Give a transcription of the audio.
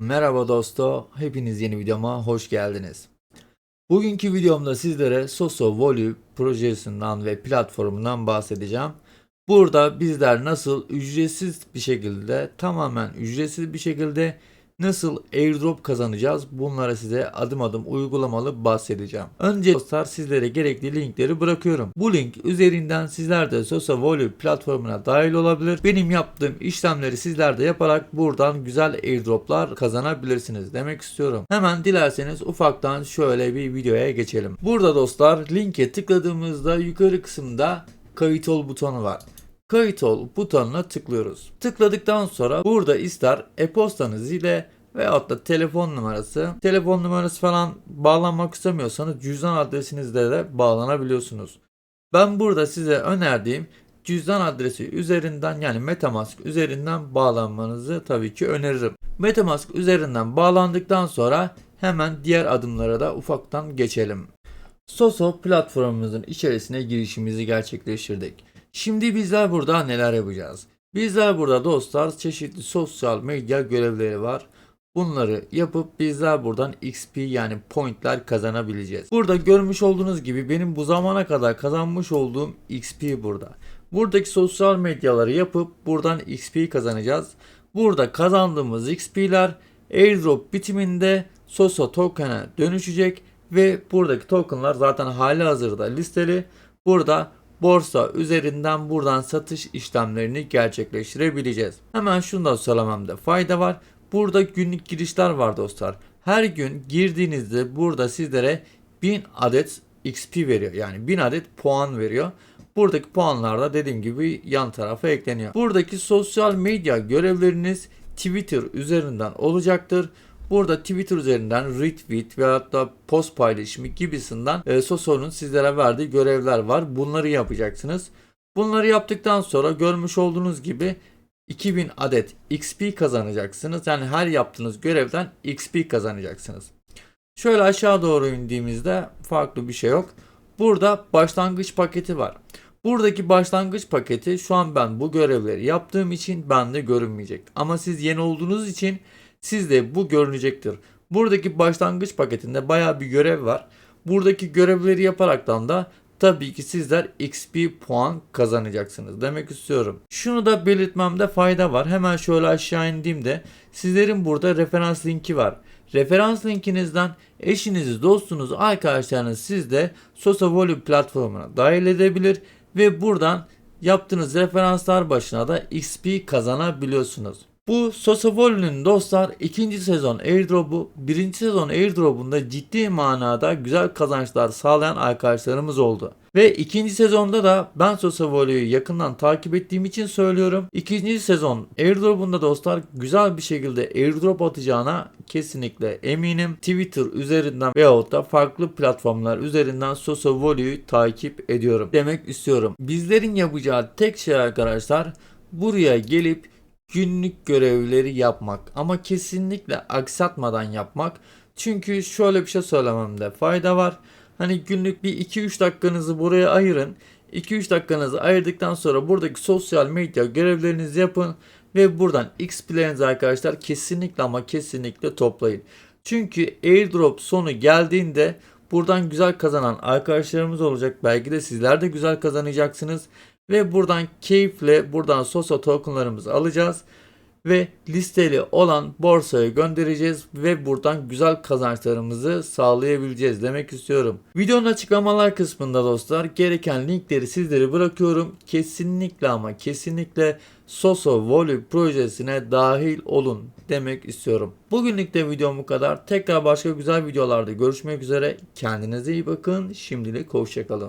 Merhaba dosto, hepiniz yeni videoma hoş geldiniz. Bugünkü videomda sizlere Soso Volley projesinden ve platformundan bahsedeceğim. Burada bizler nasıl ücretsiz bir şekilde, tamamen ücretsiz bir şekilde nasıl airdrop kazanacağız bunlara size adım adım uygulamalı bahsedeceğim. Önce dostlar sizlere gerekli linkleri bırakıyorum. Bu link üzerinden sizler de Sosa Volley platformuna dahil olabilir. Benim yaptığım işlemleri sizler de yaparak buradan güzel airdroplar kazanabilirsiniz demek istiyorum. Hemen dilerseniz ufaktan şöyle bir videoya geçelim. Burada dostlar linke tıkladığımızda yukarı kısımda kayıt ol butonu var kayıt ol butonuna tıklıyoruz. Tıkladıktan sonra burada ister e-postanız ile veyahut da telefon numarası, telefon numarası falan bağlanmak istemiyorsanız cüzdan adresinizle de bağlanabiliyorsunuz. Ben burada size önerdiğim cüzdan adresi üzerinden yani Metamask üzerinden bağlanmanızı tabii ki öneririm. Metamask üzerinden bağlandıktan sonra hemen diğer adımlara da ufaktan geçelim. Soso platformumuzun içerisine girişimizi gerçekleştirdik. Şimdi bizler burada neler yapacağız? Bizler burada dostlar çeşitli sosyal medya görevleri var. Bunları yapıp bizler buradan XP yani pointler kazanabileceğiz. Burada görmüş olduğunuz gibi benim bu zamana kadar kazanmış olduğum XP burada. Buradaki sosyal medyaları yapıp buradan XP kazanacağız. Burada kazandığımız XP'ler airdrop bitiminde Soso token'a dönüşecek ve buradaki tokenlar zaten hali hazırda listeli. Burada borsa üzerinden buradan satış işlemlerini gerçekleştirebileceğiz. Hemen şunu da söylememde fayda var. Burada günlük girişler var dostlar. Her gün girdiğinizde burada sizlere 1000 adet XP veriyor. Yani 1000 adet puan veriyor. Buradaki puanlar da dediğim gibi yan tarafa ekleniyor. Buradaki sosyal medya görevleriniz Twitter üzerinden olacaktır. Burada Twitter üzerinden retweet veya da post paylaşımı gibisinden e, Soso'nun sizlere verdiği görevler var. Bunları yapacaksınız. Bunları yaptıktan sonra görmüş olduğunuz gibi 2000 adet XP kazanacaksınız. Yani her yaptığınız görevden XP kazanacaksınız. Şöyle aşağı doğru indiğimizde farklı bir şey yok. Burada başlangıç paketi var. Buradaki başlangıç paketi şu an ben bu görevleri yaptığım için bende görünmeyecek. Ama siz yeni olduğunuz için sizde bu görünecektir. Buradaki başlangıç paketinde baya bir görev var. Buradaki görevleri yaparaktan da tabii ki sizler XP puan kazanacaksınız demek istiyorum. Şunu da belirtmemde fayda var. Hemen şöyle aşağı indiğimde sizlerin burada referans linki var. Referans linkinizden eşinizi, dostunuzu, arkadaşlarınız siz de Sosa Volley platformuna dahil edebilir ve buradan yaptığınız referanslar başına da XP kazanabiliyorsunuz. Bu Sosa dostlar ikinci sezon airdrop'u birinci sezon airdrop'unda ciddi manada güzel kazançlar sağlayan arkadaşlarımız oldu. Ve ikinci sezonda da ben Sosa yakından takip ettiğim için söylüyorum. İkinci sezon airdrop'unda dostlar güzel bir şekilde airdrop atacağına kesinlikle eminim. Twitter üzerinden veyahut da farklı platformlar üzerinden Sosa takip ediyorum demek istiyorum. Bizlerin yapacağı tek şey arkadaşlar buraya gelip günlük görevleri yapmak ama kesinlikle aksatmadan yapmak. Çünkü şöyle bir şey söylememde fayda var. Hani günlük bir 2-3 dakikanızı buraya ayırın. 2-3 dakikanızı ayırdıktan sonra buradaki sosyal medya görevlerinizi yapın ve buradan XP'lerinizi arkadaşlar kesinlikle ama kesinlikle toplayın. Çünkü airdrop sonu geldiğinde buradan güzel kazanan arkadaşlarımız olacak. Belki de sizler de güzel kazanacaksınız. Ve buradan keyifle buradan Sosa tokenlarımızı alacağız. Ve listeli olan borsaya göndereceğiz ve buradan güzel kazançlarımızı sağlayabileceğiz demek istiyorum. Videonun açıklamalar kısmında dostlar gereken linkleri sizlere bırakıyorum. Kesinlikle ama kesinlikle Soso Volley projesine dahil olun demek istiyorum. Bugünlük de videom bu kadar. Tekrar başka güzel videolarda görüşmek üzere. Kendinize iyi bakın. Şimdilik hoşçakalın.